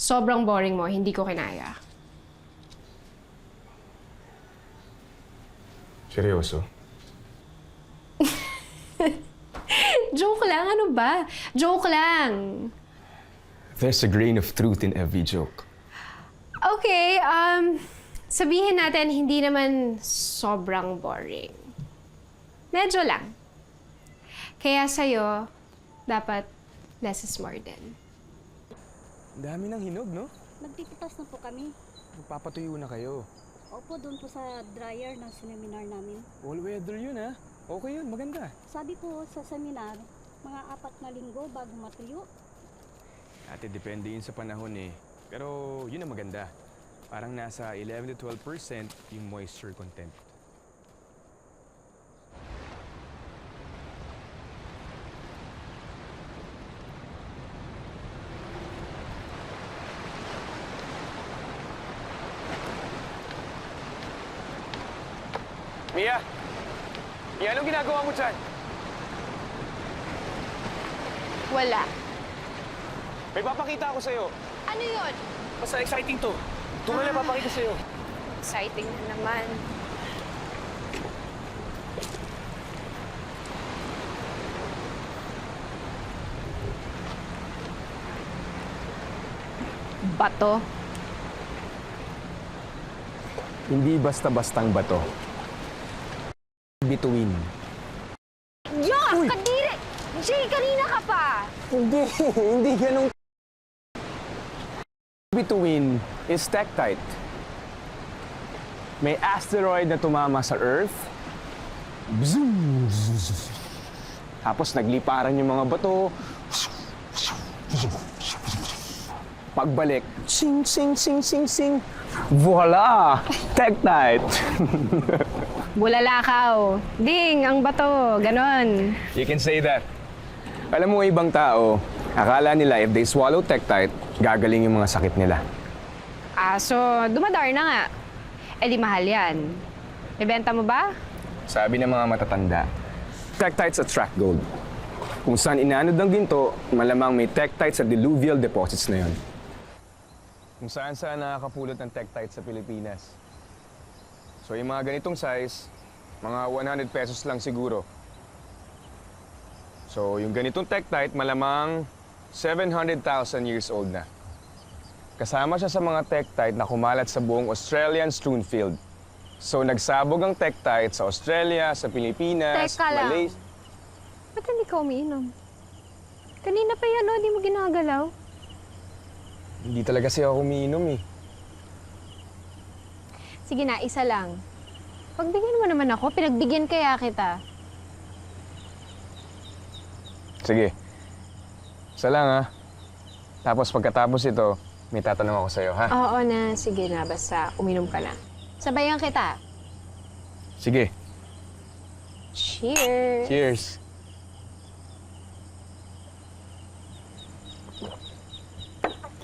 Sobrang boring mo, hindi ko kinaya. Seryoso? Joke lang, ano ba? Joke lang. There's a grain of truth in every joke. Okay, um, sabihin natin hindi naman sobrang boring. Medyo lang. Kaya sa'yo, dapat less is more din. Dami ng hinog, no? Magtitipas na po kami. Magpapatuyo na kayo. Opo, doon po sa dryer ng seminar namin. All weather yun, ha? Okay yun, maganda. Sabi po sa seminar, mga apat na linggo bago matuyo. Ate, depende yun sa panahon eh. Pero yun ang maganda. Parang nasa 11 to 12% yung moisture content. Mia! Ginagawa mo dyan? Wala. May papakita ako sa'yo. Ano yun? Basta exciting to. Ito na lang papakita sa'yo. Exciting na naman. Bato. Hindi basta-bastang bato. Bituin. Yuck! Kadiri! Jay, kanina ka pa! Hindi, hindi ganun. Bituin is tektite. May asteroid na tumama sa Earth. Bzoom! Tapos nagliparan yung mga bato. Pagbalik, sing, sing, sing, sing, sing. Voila! Tektite! Bulalakaw. Ding, ang bato. Ganon. You can say that. Alam mo, ibang tao, akala nila if they swallow tektite, gagaling yung mga sakit nila. Ah, so, dumadar na nga. Eh di mahal yan. Ibenta mo ba? Sabi ng mga matatanda, tektites attract gold. Kung saan inanod ng ginto, malamang may tektites sa diluvial deposits na yon. Kung saan saan nakakapulot ng tektites sa Pilipinas. So yung mga ganitong size, mga 100 pesos lang siguro. So yung ganitong tektite, malamang 700,000 years old na. Kasama siya sa mga tektite na kumalat sa buong Australian strewn field. So nagsabog ang tektite sa Australia, sa Pilipinas, Teka lang. Malaysia. Ba't hindi ka umiinom? Kanina pa yan, no? Di mo ginagalaw. Hindi talaga siya ako umiinom eh. Sige na, isa lang. Pagbigyan mo naman ako, pinagbigyan kaya kita. Sige. Isa lang ha. Tapos pagkatapos ito, may tatanong ako sa'yo ha. Oo na, sige na, basta uminom ka na. Sabayan kita. Sige. Cheers! Cheers.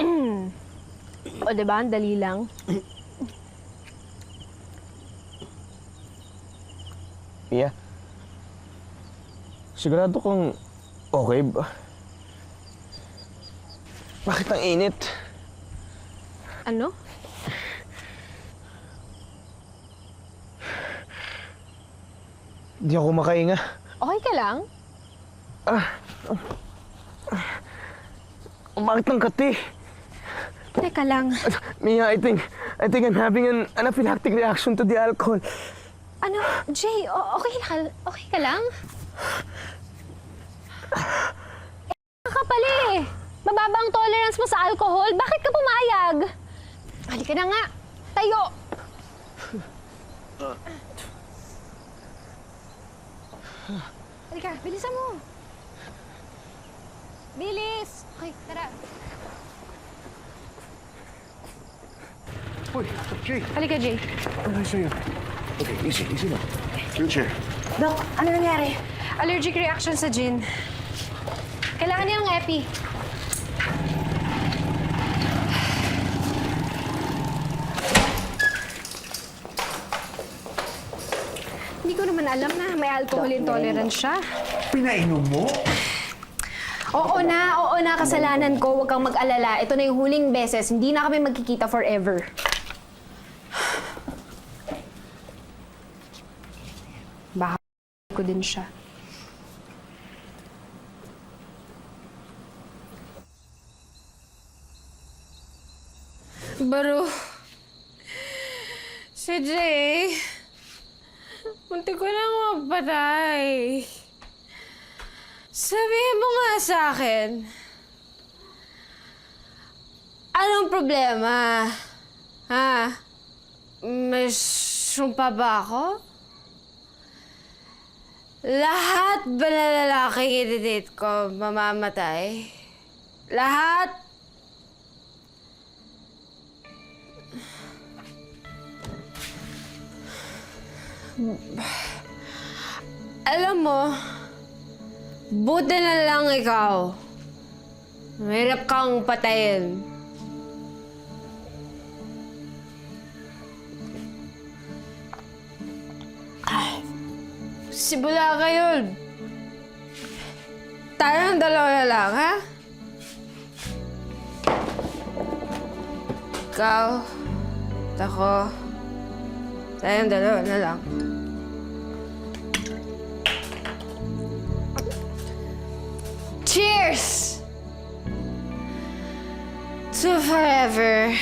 O, diba? Ang dali lang. Pia. Sigurado kang okay ba? Bakit ang init? Ano? Hindi ako makainga. Okay ka lang? Bakit ang kati? Teka lang. Mia, I think, I think I'm having an anaphylactic reaction to the alcohol. Ano? Jay, o- okay ka, okay ka lang? Eh, ka pala eh. Mababa ang tolerance mo sa alcohol. Bakit ka pumayag? Halika na nga. Tayo. Halika, bilisan mo. Bilis! Okay, tara. Uy, Jay, Halika, Jay. ano sa'yo? Okay, easy, easy lang. Wheelchair. Dok, ano nangyari? Allergic reaction sa gin. Kailangan niya ng epi. Hindi ko naman alam na may alcohol intolerance siya. Pinainom mo? Oo na, oo na, kasalanan ko. Huwag kang mag-alala. Ito na yung huling beses. Hindi na kami magkikita forever. Baka ko din siya. Baro. Si Jay. Munti ko nang mapatay. Sabihin mo nga sa akin. Anong problema? Ha? May sumpa ba ako? Lahat ba na lalaking i-date ko mamamatay? Lahat? Alam mo, buti na lang ikaw. Mahirap kang patayin. Ah, Sibula ka yun. Tayong dalawa na lang, ha? Ikaw, at ako, tayong dalawa na lang. Cheers! To forever.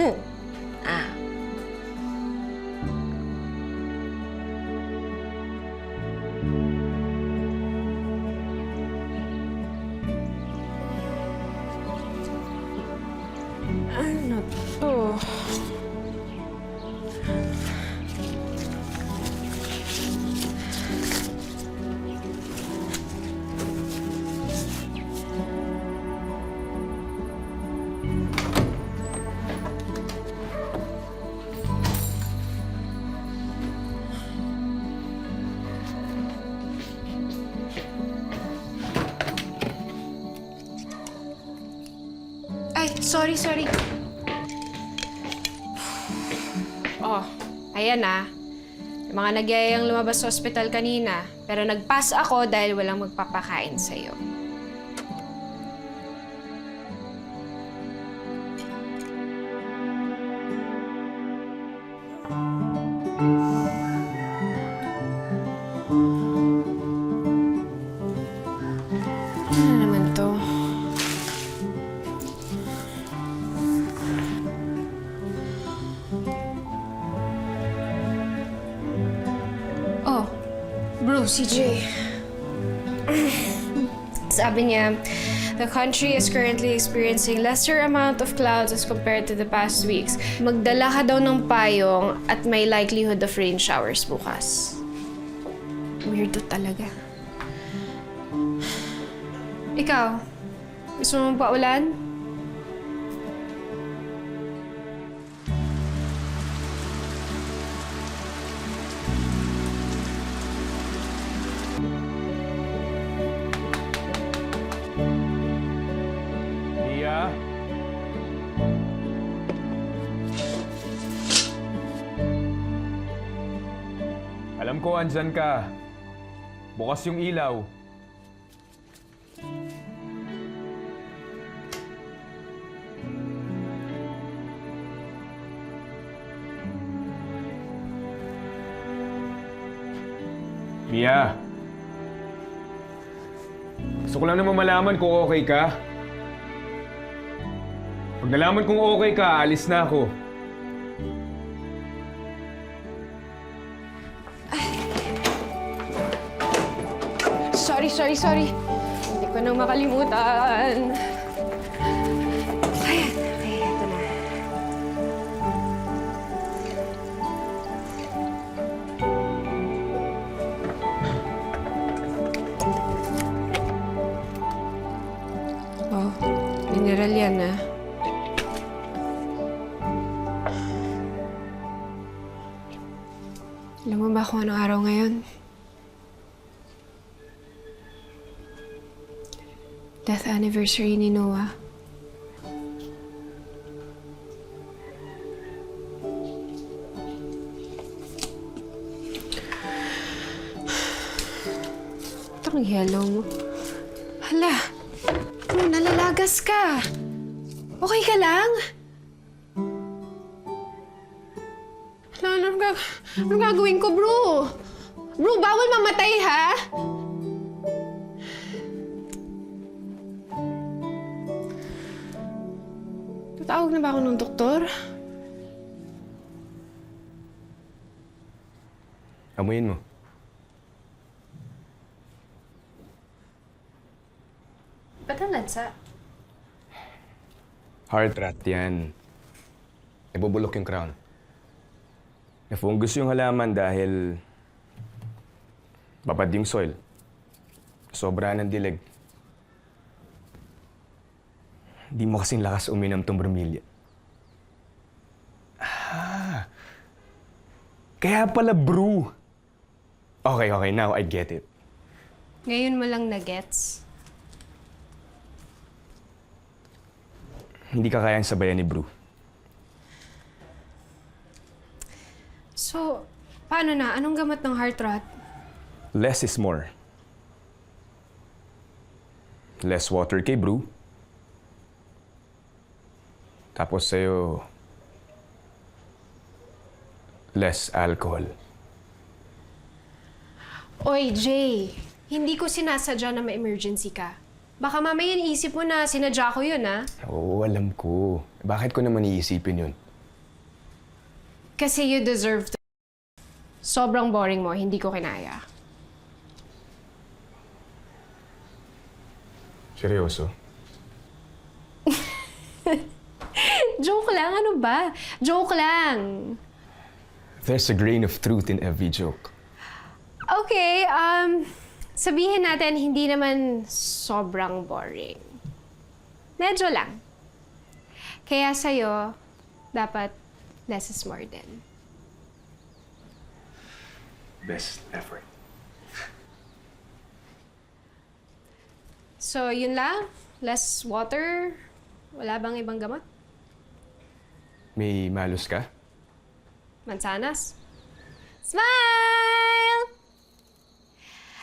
ah. Ay, sorry, sorry. Oh, ayan na. Yung mga nagyayang lumabas sa ospital kanina. Pero nag-pass ako dahil walang magpapakain sa'yo. CJ. Sabi niya, the country is currently experiencing lesser amount of clouds as compared to the past weeks. Magdala ka daw ng payong at may likelihood of rain showers bukas. Weirdo talaga. Ikaw, gusto mo pa ulan? Ko andyan ka. Bukas yung ilaw. Mia. Gusto ko lang naman malaman kung okay ka. Pag nalaman kong okay ka, alis na ako. Sorry, sorry, sorry. Hindi ko nang makalimutan. Ayan, okay, na. Oh, mineral yan ah. Alam mo ba kung anong araw ngayon? Death anniversary ni Noah. Ito ang yellow mo. Hala, ano, nalalagas ka. Okay ka lang? Hala, ano, gag- ano gagawin ko, bro? Bro, bawal mamatay, ha? Na ba ako ng doktor? Amuyin mo. Ba't ang lansa? Heart rat yan. Ibubulok yung crown. Nafungus yung halaman dahil babad yung soil. Sobra ng dilig. Hindi mo kasing lakas uminom tong bromilya. Ah, kaya pala brew. Okay, okay, now I get it. Ngayon mo lang na-gets? Hindi ka kayang sabayan ni brew. So, paano na? Anong gamot ng heart rot? Less is more. Less water kay brew. Tapos sa'yo, less alcohol. Oy, Jay. Hindi ko sinasadya na ma-emergency ka. Baka mamaya isip mo na sinadya ko yun, ha? Oo, alam ko. Bakit ko naman iisipin yun? Kasi you deserve to. Sobrang boring mo, hindi ko kinaya. Seryoso? Joke lang, ano ba? Joke lang. There's a grain of truth in every joke. Okay, um, sabihin natin hindi naman sobrang boring. Medyo lang. Kaya sa'yo, dapat less is more din. Best effort. So, yun lang. Less water. Wala bang ibang gamot? May malus ka? Mansanas? Smile!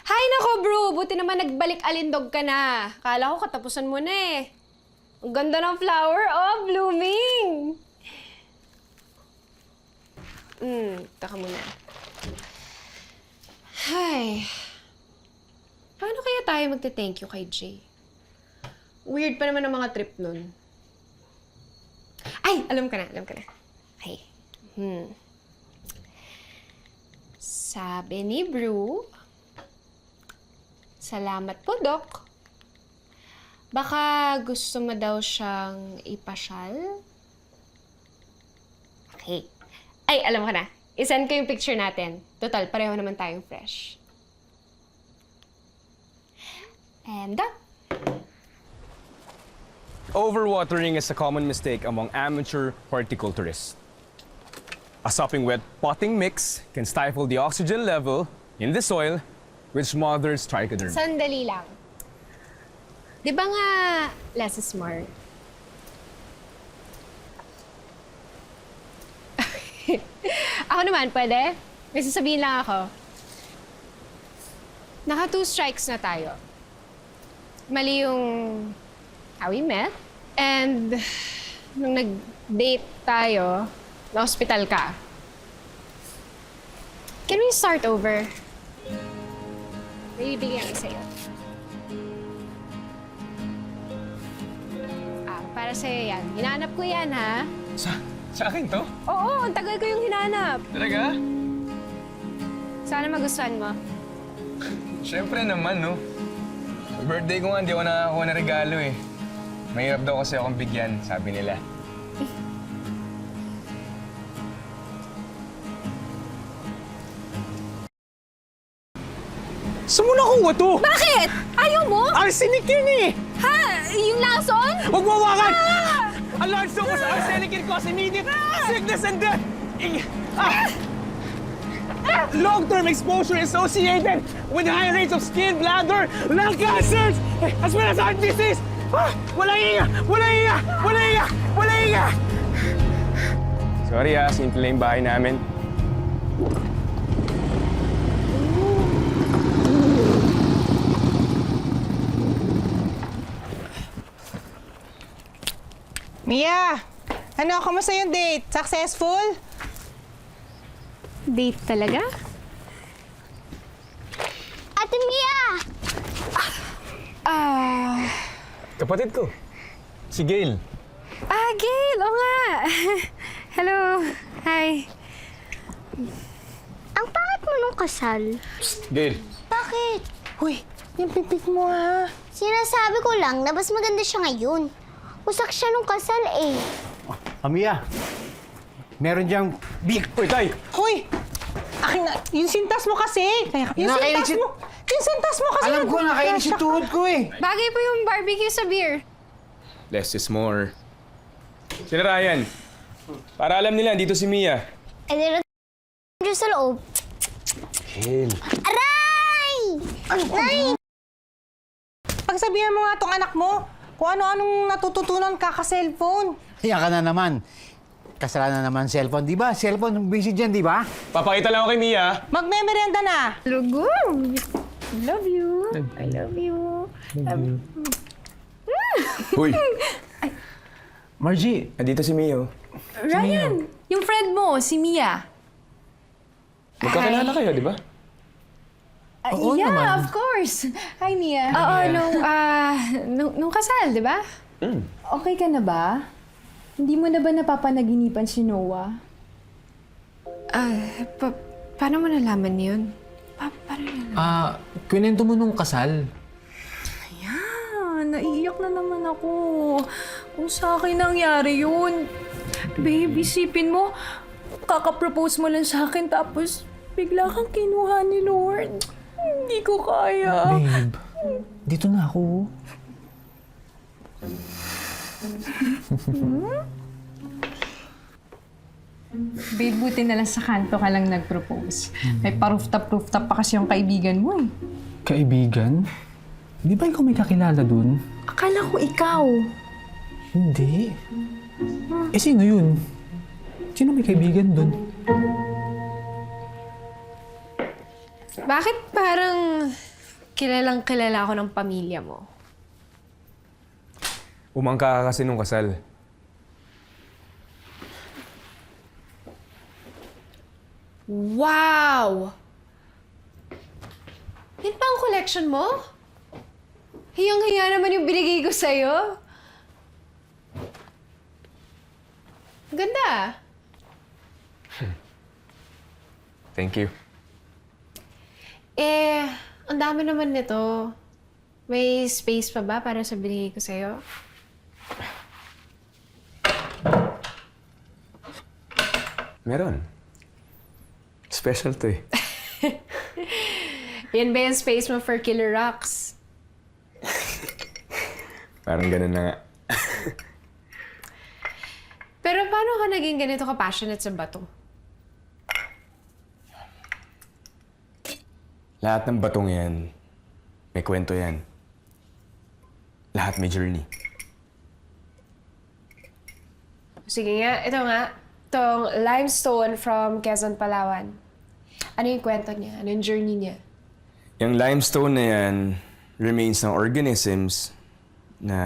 Hay nako bro! Buti naman nagbalik alindog ka na. Kala ko katapusan mo na eh. Ang ganda ng flower. Oh, blooming! Hmm, taka muna. Hay. Paano kaya tayo magte-thank you kay Jay? Weird pa naman ang mga trip nun. Ay! Alam ka na, alam ka na. Okay. Hmm. Sabi ni Brew, Salamat po, Doc. Baka gusto mo daw siyang ipasyal? Okay. Ay, alam ko na. Isend ko yung picture natin. Total, pareho naman tayong fresh. And done. Overwatering is a common mistake among amateur horticulturists. A sopping wet potting mix can stifle the oxygen level in the soil, which smothers trichoderm. Sandali lang. Di ba nga less is more? ako naman, pwede? May sasabihin lang ako. Naka two strikes na tayo. Mali yung how we met. And nung nag-date tayo, na-hospital ka. Can we start over? May bibigyan ko sa'yo. Ah, para sa'yo yan. Hinanap ko yan, ha? Sa, sa akin to? Oo, ang tagal ko yung hinanap. Talaga? Sana magustuhan mo. Siyempre naman, no? Birthday ko nga, hindi ako nakakuha na regalo eh. Mahirap daw kasi akong bigyan, sabi nila. Mo nakuha to? Bakit? Ayaw mo? Arsenic yun eh! Ha? Yung lason? Huwag mo hawakan! A large dose of arsenic can cause immediate sickness and death! I- ah! Long-term exposure is associated with high rates of skin, bladder, lung cancers, as well as heart disease! Ah! Walang iya! Walang iya! Walang iya! Walang iya! Sorry ah, simple lang yung bahay namin. Mia! Ano, kamusta yung date? Successful? Date talaga? Ate Mia! Ah! Kapatid ko. Si Gail. Ah, Gail! Oo nga! Hello! Hi! Ang pangit mo nung kasal. Gail. Bakit? Uy, yung pipik mo ha. Sinasabi ko lang na mas maganda siya ngayon. Usak siya nung kasal eh. Amiya, meron diyang big... Uy, Tay! Hoy! Akin na, yung sintas mo kasi. Kaya, yung sintas si- mo. Yung sintas mo kasi. Alam ko, nakainis yung tuhod ko eh. Bagay po yung barbecue sa beer. Less is more. Sina Ryan. Para alam nila, dito si Mia. Eh, di na sa loob. Gail. Aray! Aray! Pagsabihan mo nga tong anak mo kung ano-anong natututunan ka ka-cellphone. Yan ka na naman. Kasalanan naman cellphone, di ba? Cellphone, busy dyan, di ba? Papakita lang ako kay Mia. Magmemerenda na. Lugo! Love you! I love you! Uy, Margie, andito si Mia. oh. Ryan, yung friend mo, si Mia. Magkakilala kayo, di ba? Oo yeah, naman. of course. Hi, Mia. Oo, nung, ah, nung, nung kasal, di ba? Okay ka na ba? Hindi mo na ba napapanaginipan si Noah? Ah, pa- paano mo nalaman yun? Pa- paano nalaman? Ah, kwento mo nung kasal. Ah, naiiyak na naman ako. Kung sa akin nangyari yun. Babe, isipin mo, kakapropose mo lang sa akin tapos bigla kang kinuha ni Lord. Hindi ko kaya. Babe, dito na ako. Babe, buti na lang sa kanto ka lang nag-propose. May pa-rooftop-rooftop pa kasi yung kaibigan mo eh. Kaibigan? Di ba ikaw may kakilala dun? Akala ko ikaw. Hindi. Eh, sino yun? Sino may kaibigan dun? Bakit parang kilalang kilala ako ng pamilya mo? Umangka ka kasi nung kasal. Wow! Yan pa ang collection mo? Hiyang-hiya naman yung binigay ko sa'yo. Ganda. Thank you. Eh, ang dami naman nito. May space pa ba para sa binigay ko sa'yo? Meron. Special to eh. Yan ba yung space mo for Killer Rocks? Parang ganun na nga. Pero paano ka naging ganito ka-passionate sa bato? Lahat ng batong yan, may kwento yan. Lahat may journey. Sige nga, ito nga. Itong limestone from Quezon, Palawan. Ano yung kwento niya? Ano yung journey niya? Yung limestone na yan, remains ng organisms na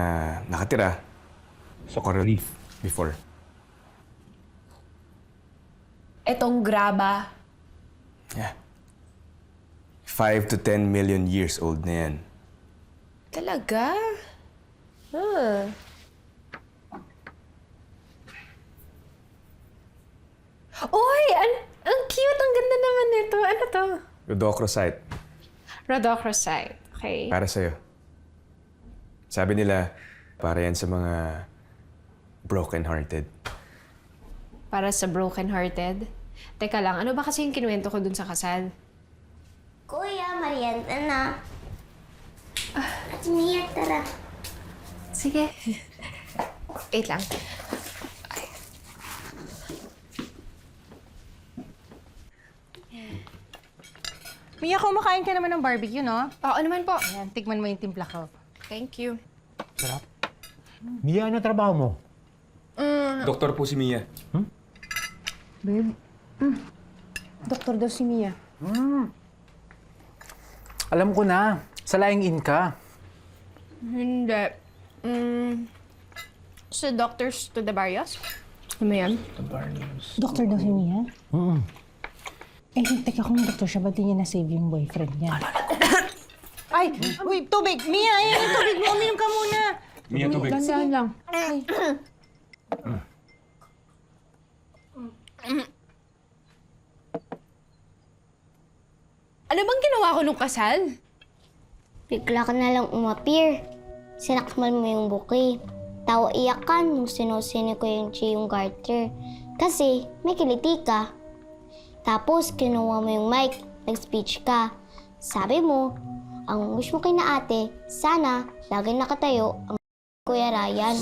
nakatira sa coral reef before. Itong graba. Yeah. 5 to 10 million years old na yan. Talaga? Huh. Uy! Ang, ang cute! Ang ganda naman nito. Ano to? Rhodochrosite, Rhodochrosite. Okay. para sa'yo. Sabi nila, para yan sa mga broken-hearted. Para sa broken-hearted. Teka lang, ano ba kasi yung kinuwento ko dun sa kasal? Kuya, Marianta na. At Mia, tara. Sige. Wait lang. Mia, kumakain ka naman ng barbecue, no? Oo naman po. Ayan, tikman mo yung timpla ko. Thank you. Mia, ano trabaho mo? Doktor po si Mia. Doktor daw si Mia. Alam ko na, sa lying in ka. Hindi. Mm, Sa Doctors to the Barrios? Ano yan? Doktor daw si Mia? Eh, teka kung doktor siya, ba't di niya na-save yung boyfriend niya? Ay! Uy, tubig! Mia, ay, yung tubig mo! Uminom ka muna! Mia, tubig. Ganyan lang. Ano bang ginawa ko nung kasal? Bigla ka na lang umapir. Sinakmal mo yung buki. Tawa iyakan nung sinusini ko yung G yung garter. Kasi may kiliti ka. Tapos kinuha mo yung mic, nag-speech ka. Sabi mo, ang wish mo kay na ate, sana lagi nakatayo ang Kuya Ryan.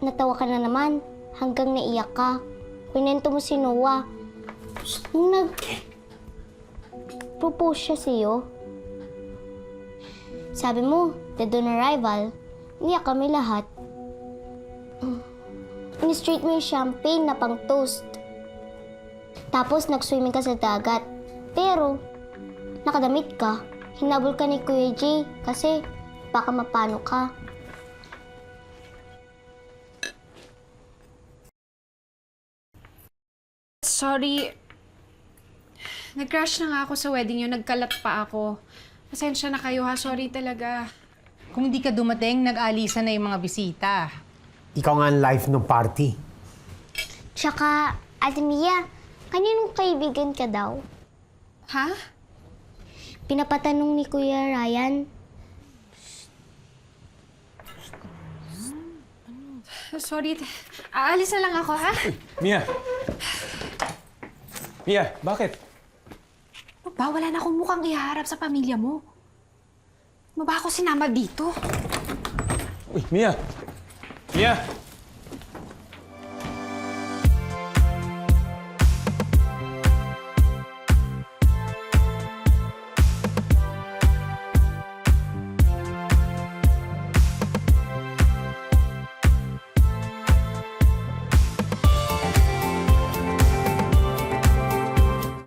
Natawa ka na naman hanggang naiyak ka. Pinento mo si Noah. Nung nag... propose siya sa'yo. Sabi mo, dead on arrival, niyak kami lahat. In-straight mo yung champagne na pang toast. Tapos nag-swimming ka sa dagat. Pero, nakadamit ka. Hinabol ka ni Kuya Jay kasi baka mapano ka. Sorry. Nag-crash na nga ako sa wedding yun. Nagkalat pa ako. Pasensya na kayo ha. Sorry talaga. Kung hindi ka dumating, nag-alisa na yung mga bisita. Ikaw nga ang life ng party. Tsaka, Ate Mia, kaninong kaibigan ka daw? Ha? Pinapatanong ni Kuya Ryan. Sorry. Aalis na lang ako ha. Mia! Mia, bakit? Ba, wala na akong mukhang iharap sa pamilya mo. Mo ba ako sinama dito? Uy, Mia! Mia!